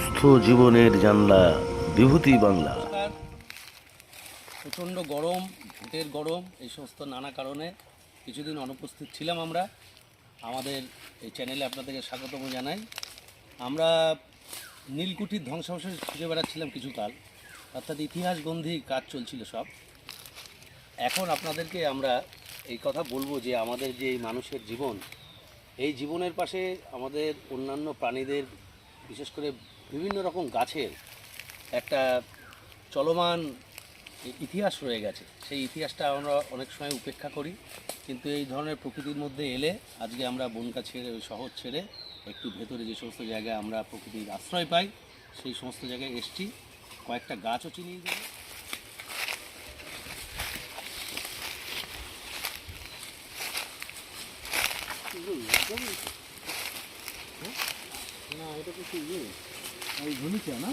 সুস্থ জীবনের জানলা, বিভূতি বাংলা। প্রচণ্ড গরম ভোটের গরম, এই সমস্ত নানা কারণে কিছুদিন অনুপস্থিত ছিলাম আমরা। আমাদের এই চ্যানেলে আপনাদেরকে স্বাগতম জানাই। আমরা নীলকুঠির ধ্বংসাবশেষ খুঁজে বেড়াচ্ছিলাম কিছুকাল। অর্থাৎ ইতিহাসগন্ধি কাজ চলছিল সব। এখন আপনাদেরকে আমরা এই কথা বলব যে আমাদের যে মানুষের জীবন, এই জীবনের পাশে আমাদের অন্যান্য প্রাণীদের, বিশেষ করে বিভিন্ন রকম গাছের একটা চলমান ইতিহাস রয়ে গেছে। সেই ইতিহাসটা আমরা অনেক সময় উপেক্ষা করি, কিন্তু এই ধরনের প্রকৃতির মধ্যে এলে আজকে আমরা বনকা ছেড়ে, ওই শহর ছেড়ে একটু ভেতরে যে সমস্ত জায়গায় আমরা প্রকৃতির আশ্রয় পাই, সেই সমস্ত জায়গায় এসছি। কয়েকটা গাছও চিনিয়ে দেবো। না, এটা কিছু ইয়ে ওই ধনিচা না?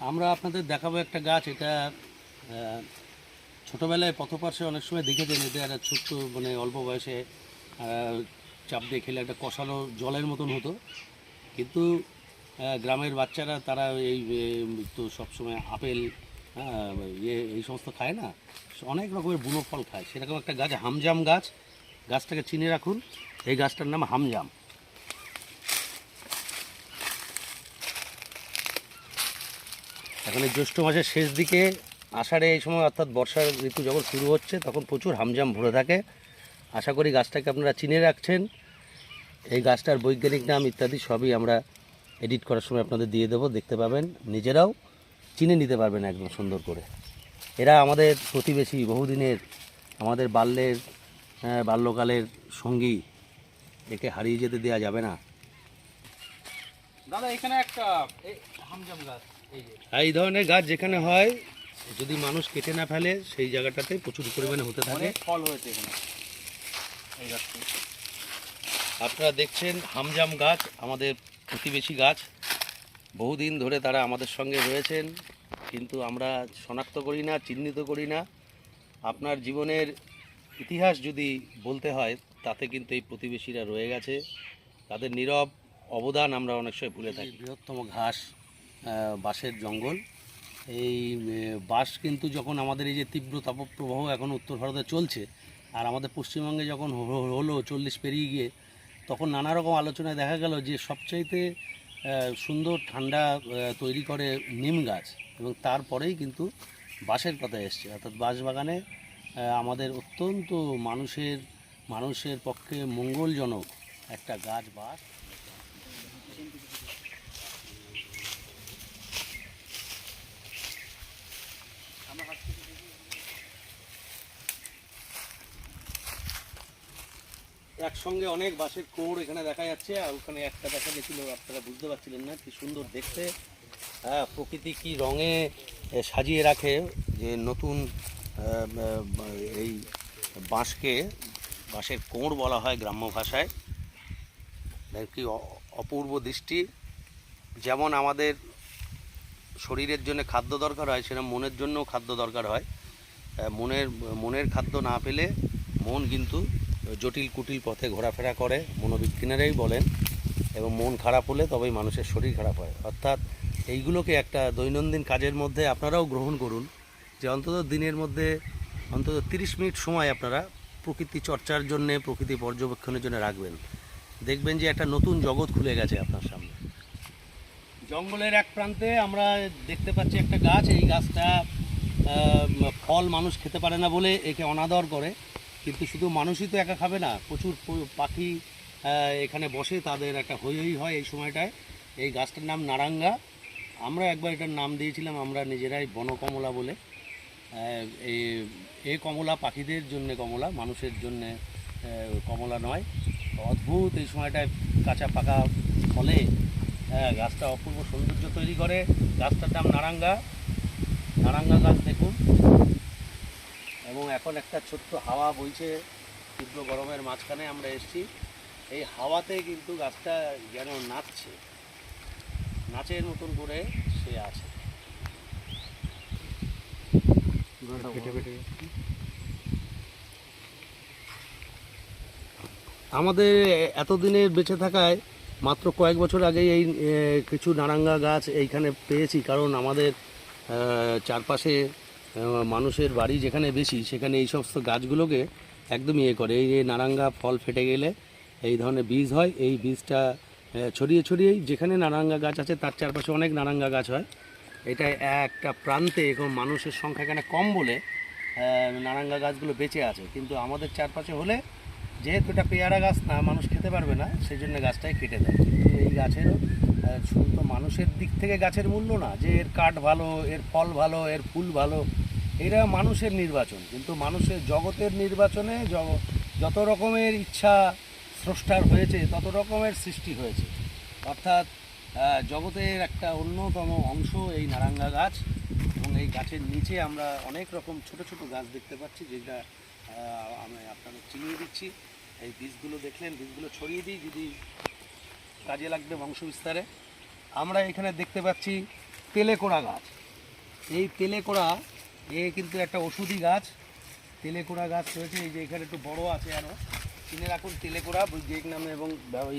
আমরা আপনাদের দেখাবো একটা গাছ এটা ছোটোবেলায় পথপার্শ্বে অনেক সময় দেখেছেন এটা একটা ছোট্ট মানে অল্প বয়সে চাপ দিয়ে খেলে একটা কষানো জলের মতন হতো। কিন্তু গ্রামের বাচ্চারা তারা এই তো সবসময় আপেল হ্যাঁ, ইয়ে এই সমস্ত খায় না? অনেক রকমের বুনো ফল খায়। সেরকম একটা গাছ, হামজাম গাছ। গাছটাকে চিনে রাখুন। এই গাছটার নাম হামজাম। এখন এই জ্যৈষ্ঠ মাসের শেষ দিকে আষাঢ়ে এই সময়, অর্থাৎ বর্ষার ঋতু যখন শুরু হচ্ছে, তখন প্রচুর হামজাম ভরে থাকে। আশা করি গাছটাকে আপনারা চিনে রাখছেন। এই গাছটার বৈজ্ঞানিক নাম ইত্যাদি সবই আমরা এডিট করার সময় আপনাদের দিয়ে দেবো। দেখতে পাবেন নিজেরাও। চিনে নিতে পারবেন একদম সুন্দর করে। এরা আমাদের প্রতিবেশী বহুদিনের আমাদের বাল্যের বাল্যকালের সঙ্গী। একে হারিয়ে যেতে দেওয়া যাবে না। দাদা এখানে একটা হামজাম গাছ এই ধরনের গাছ যেখানে হয় যদি মানুষ কেটে না ফেলে সেই জায়গাটাতে প্রচুর পরিমাণে হতে থাকে। ফল হয়েছে এখানে এই গাছটি। আপনারা দেখছেন হামজাম গাছ আমাদের প্রতিবেশী গাছ। বহুদিন ধরে তারা আমাদের সঙ্গে রয়েছেন, কিন্তু আমরা শনাক্ত করি না, চিহ্নিত করি না। আপনার জীবনের ইতিহাস যদি বলতে হয়, তাতে কিন্তু এই প্রতিবেশীরা রয়ে গেছে। তাদের নীরব অবদান আমরা অনেক সময় ভুলে থাকি। বৃহত্তম ঘাস বাঁশের জঙ্গল। এই বাঁশ কিন্তু যখন আমাদের এই যে তীব্র তাপপ্রবাহ এখন উত্তর ভারতে চলছে, আর আমাদের পশ্চিমবঙ্গে যখন হলো, চল্লিশ পেরিয়ে গিয়ে, তখন নানা রকম আলোচনায় দেখা গেল যে সবচাইতে সুন্দর ঠান্ডা তৈরি করে নিম গাছ এবং তারপরেই কিন্তু বাঁশের কথা এসছে। অর্থাৎ বাঁশ বাগানে আমাদের অত্যন্ত মানুষের মানুষের পক্ষে মঙ্গলজনক একটা গাছ বাঁশ। একসঙ্গে অনেক বাঁশের কোড় এখানে দেখা যাচ্ছে, আর ওখানে একটা দেখা গেছিল, আপনারা বুঝতে পারছিলেন না, কি সুন্দর দেখতে। হ্যাঁ প্রকৃতি কি রঙে সাজিয়ে রাখে যে নতুন এই বাঁশকে, বাঁশের কোড় বলা হয় গ্রাম্য ভাষায়। কি অপূর্ব দৃষ্টি। যেমন আমাদের শরীরের জন্য খাদ্য দরকার হয়, সেরকম মনের জন্যও খাদ্য দরকার হয়। মনের মনের খাদ্য না পেলে মন কিন্তু জটিল কুটিল পথে ঘোরাফেরা করে মনোবিজ্ঞানীরাই বলেন, এবং মন খারাপ হলে তবেই মানুষের শরীর খারাপ হয়। অর্থাৎ এইগুলোকে একটা দৈনন্দিন কাজের মধ্যে আপনারাও গ্রহণ করুন, যে অন্তত দিনের মধ্যে, অন্তত তিরিশ মিনিট সময় আপনারা প্রকৃতি চর্চার জন্যে, প্রকৃতি পর্যবেক্ষণের জন্য রাখবেন। দেখবেন যে একটা নতুন জগৎ খুলে গেছে আপনার সামনে। জঙ্গলের এক প্রান্তে আমরা দেখতে পাচ্ছি একটা গাছ, এই গাছটা ফল মানুষ খেতে পারে না বলে একে অনাদর করে। কিন্তু শুধু মানুষই তো একা খাবে না প্রচুর পাখি এখানে বসে তাদের একটা হই হই হয় এই সময়টায়। এই গাছটার নাম নারাঙ্গা। আমরা একবার এটার নাম দিয়েছিলাম আমরা নিজেরাই বনকমলা বলে। এ কমলা পাখিদের জন্য কমলা মানুষের জন্য কমলা নয়। অদ্ভুত এই সময়টায় কাঁচা পাকা ফলে হ্যাঁ, গাছটা অপূর্ব সৌন্দর্য তৈরি করে। গাছটার নাম নারাঙ্গা। নারাঙ্গা গাছ দেখুন। এবং এখন একটা ছোট্ট হাওয়া বইছে তীব্র গরমের মাঝখানে আমরা এসেছি। এই হাওয়াতে কিন্তু গাছটা যেন নাচছে। নাচের মতন করে সে আছে। আমাদের এতদিনের বেঁচে থাকায় মাত্র কয়েক বছর আগে এই কিছু নারাঙ্গা গাছ এইখানে পেয়েছি কারণ আমাদের চারপাশে মানুষের বাড়ি যেখানে বেশি, সেখানে এই সমস্ত গাছগুলোকে একদমই ইয়ে করে। এই যে নারাঙ্গা ফল ফেটে গেলে এই ধরনের বীজ হয়, এই বীজটা ছড়িয়ে ছড়িয়ে যেখানে নারাঙ্গা গাছ আছে, তার চারপাশে অনেক নারাঙ্গা গাছ হয়। এটা একটা প্রান্তে এখন মানুষের সংখ্যা এখানে কম বলে নারাঙ্গা গাছগুলো বেঁচে আছে। কিন্তু আমাদের চারপাশে হলে যেহেতু এটা পেয়ারা গাছ, না মানুষ খেতে পারবে না সেই জন্য গাছটাই কেটে দেয়। এই গাছেরও শুধু তো মানুষের দিক থেকে গাছের মূল্য না, যে এর কাঠ ভালো, এর ফল ভালো, এর ফুল ভালো, এরা মানুষের নির্বাচন। কিন্তু মানুষের জগতের নির্বাচনে যত রকমের ইচ্ছা স্রষ্টার হয়েছে, তত রকমের সৃষ্টি হয়েছে। অর্থাৎ জগতের একটা অন্যতম অংশ এই নারাঙ্গা গাছ, এবং এই গাছের নিচে আমরা অনেক রকম ছোট ছোট গাছ দেখতে পাচ্ছি, যেটা আমি আপনাদের চিনিয়ে দিচ্ছি। এই বীজগুলো দেখলেন, বীজগুলো ছড়িয়ে দিই, যদি কাজে লাগবে বংশ বিস্তারে আমরা এখানে দেখতে পাচ্ছি তেলেকোড়া গাছ। এই তেলেকোড়া, এ কিন্তু একটা ওষুধি গাছ। তেলেকোড়া গাছ রয়েছে, এই যে এখানে একটু বড় আছে আরও চিনে রাখুন তেলেকোড়া বৈজ্ঞানিক নামে এবং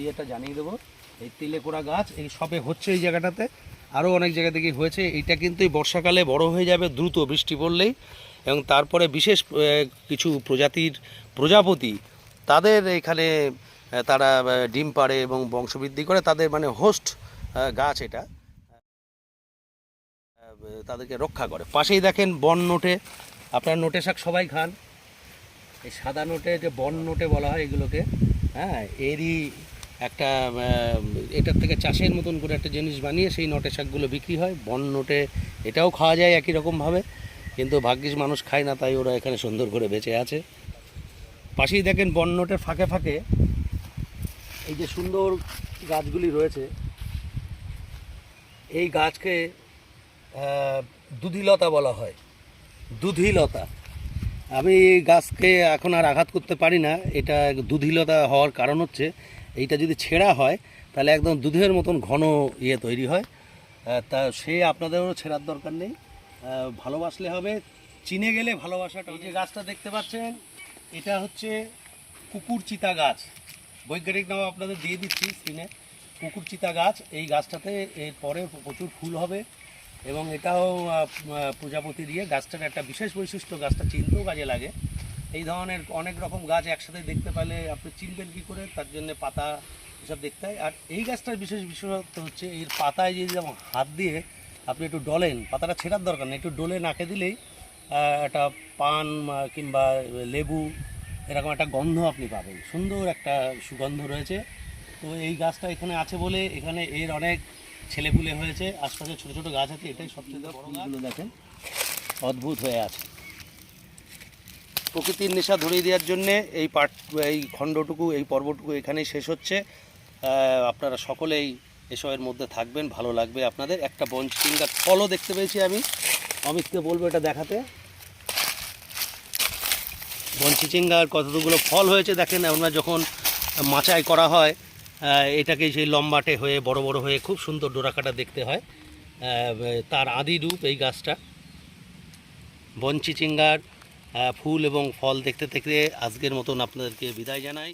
ইয়েটা জানিয়ে দেবো। এই তেলেকোড়া গাছ, এই সবে হচ্ছে এই জায়গাটাতে। আরও অনেক জায়গা থেকে হয়েছে। এইটা কিন্তু এই বর্ষাকালে বড় হয়ে যাবে, দ্রুত বৃষ্টি পড়লেই। এবং তারপরে বিশেষ কিছু প্রজাতির প্রজাপতি, তাদের এখানে তারা ডিম পাড়ে এবং বংশবৃদ্ধি করে তাদের মানে হোস্ট গাছ এটা। তাদেরকে রক্ষা করে। পাশেই দেখেন বন নোটে, আপনার নোটে শাক সবাই খান। এই সাদা নোটে, যে বন নোটে বলা হয় এগুলোকে হ্যাঁ এরই একটা এটার থেকে চাষের মতন করে একটা জিনিস বানিয়ে সেই নটে শাকগুলো বিক্রি হয়। বন নোটে এটাও খাওয়া যায় একই রকমভাবে কিন্তু ভাগ্যিস মানুষ খায় না, তাই ওরা এখানে সুন্দর করে বেঁচে আছে। পাশেই দেখেন বন নোটের ফাঁকে ফাঁকে এই যে সুন্দর গাছগুলি রয়েছে, এই গাছকে দুধিলতা বলা হয়। দুধিলতা। আমি এই গাছকে এখন আর আঘাত করতে পারি না, এটা দুধিলতা হওয়ার কারণ হচ্ছে, এইটা যদি ছেঁড়া হয়, তাহলে একদম দুধের মতন ঘন ইয়ে তৈরি হয়। তা সে আপনাদেরও ছেঁড়ার দরকার নেই। ভালোবাসলে হবে, চিনে গেলে ভালোবাসাটা যে গাছটা দেখতে পাচ্ছেন, এটা হচ্ছে কুকুর চিতা গাছ। বৈজ্ঞানিক নাম আপনাদের দিয়ে দিচ্ছি স্ক্রিনে। কুকুর চিতা গাছ, এই গাছটাতে এর পরে প্রচুর ফুল হবে এবং এটাও প্রজাপতি দিয়ে। গাছটার একটা বিশেষ বৈশিষ্ট্য, গাছটা চিনতেও কাজে লাগে। এই ধরনের অনেক রকম গাছ একসাথে দেখতে পেলে আপনি চিনবেন কী করে, তার জন্য পাতা এসব দেখতে হয়। আর এই গাছটার বিশেষ বিশেষত্ব হচ্ছে, এর পাতায় যদি যেমন হাত দিয়ে আপনি একটু ডলেন, পাতাটা ছেঁড়ার দরকার নেই, একটু ডলে নাকে দিলেই একটা পান কিংবা লেবু এরকম একটা গন্ধ আপনি পাবেন। সুন্দর একটা সুগন্ধ রয়েছে। তো এই গাছটা এখানে আছে বলে এখানে এর অনেক ছেলেপুলে হয়েছে। আশপাশে ছোটো ছোটো গাছ আছে এটাই সবচেয়ে বড় গাছগুলো দেখেন। অদ্ভুত হয়ে আছে। প্রকৃতির নেশা ধরিয়ে দেওয়ার জন্যে এই পাট এই খণ্ডটুকু এই পর্বটুকু এখানেই শেষ হচ্ছে। আপনারা সকলেই এসবের মধ্যে থাকবেন ভালো লাগবে। আপনাদের একটা বঞ্চিঙ্গার ফলও দেখতে পেয়েছি আমি। অমিতকে বলব এটা দেখাতে। বঞ্চিচিঙ্গার কতগুলো ফল হয়েছে দেখেন, আমরা যখন মাচাই করা হয় এটাকে সেই লম্বাটে হয়ে, বড় বড় হয়ে খুব সুন্দর ডোরাকাটা দেখতে হয়। তার আদি রূপ এই গাছটা। বঞ্চিচিঙ্গার ফুল এবং ফল দেখতে দেখতে আজকের মতন আপনাদেরকে বিদায় জানাই।